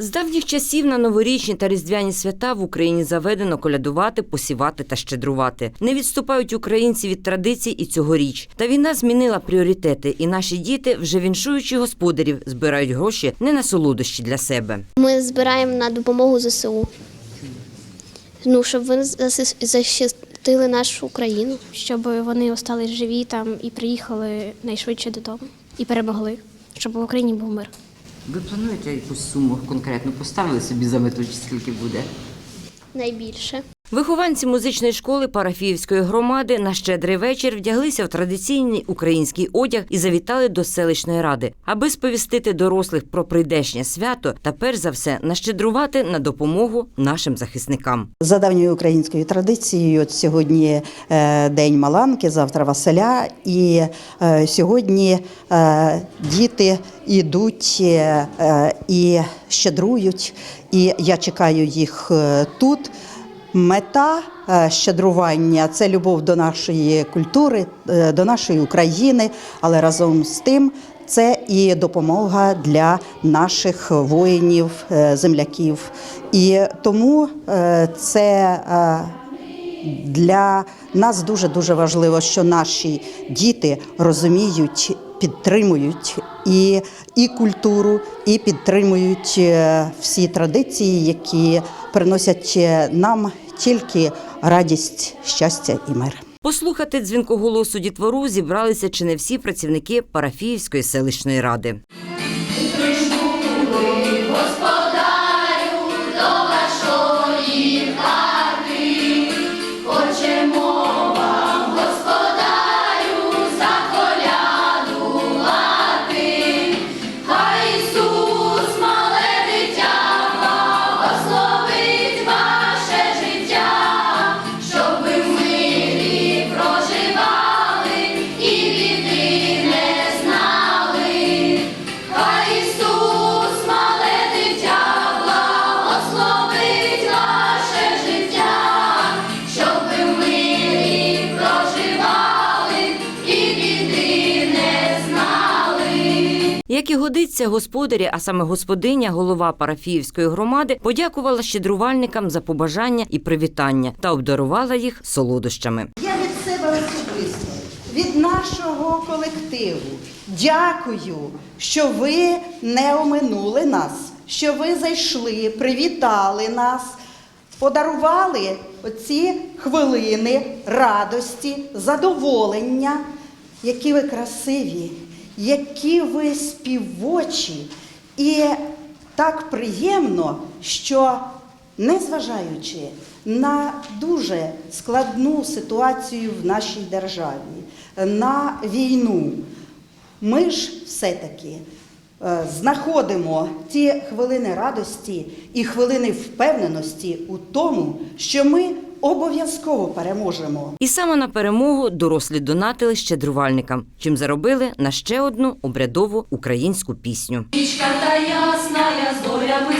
З давніх часів на новорічні та різдвяні свята в Україні заведено колядувати, посівати та щедрувати. Не відступають українці від традицій і цьогоріч. Та війна змінила пріоритети, і наші діти, вже віншуючи господарів, збирають гроші не на солодощі для себе. Ми збираємо на допомогу ЗСУ. Ну, щоб вони захистили нашу країну. щоб вони остались живі там і приїхали найшвидше додому і перемогли, щоб в Україні був мир. Ви плануєте якусь суму конкретно поставили собі за мету, чи скільки буде? Найбільше. Вихованці музичної школи Парафіївської громади на щедрий вечір вдяглися в традиційний український одяг і завітали до селищної ради, аби сповістити дорослих про прийдешнє свято та перш за все нащедрувати на допомогу нашим захисникам. За давньою українською традицією, от сьогодні е, День Маланки, завтра Василя, і е, сьогодні е, діти йдуть е, і щедрують, і я чекаю їх тут. Мета е, щедрування це любов до нашої культури, е, до нашої України, але разом з тим це і допомога для наших воїнів, е, земляків. І тому це для нас дуже дуже важливо, що наші діти розуміють, підтримують і, і культуру, і підтримують е, всі традиції, які приносять е, нам тільки радість, щастя і мир. Послухати дзвінкоголосу дітвору зібралися чи не всі працівники Парафіївської селищної ради. Як і годиться, господарі, а саме господиня, голова парафіївської громади, подякувала щедрувальникам за побажання і привітання та обдарувала їх солодощами. Я від себе особисто, від нашого колективу дякую, що ви не оминули нас, що ви зайшли, привітали нас, подарували оці хвилини радості, задоволення, які ви красиві, які ви співочі. І так приємно, що незважаючи на дуже складну ситуацію в нашій державі, на війну, ми ж все-таки е, знаходимо ті хвилини радості і хвилини впевненості у тому, що ми обов'язково переможемо. І саме на перемогу дорослі донатили щедрувальникам, чим заробили на ще одну обрядову українську пісню. Річка та ясна, я зорями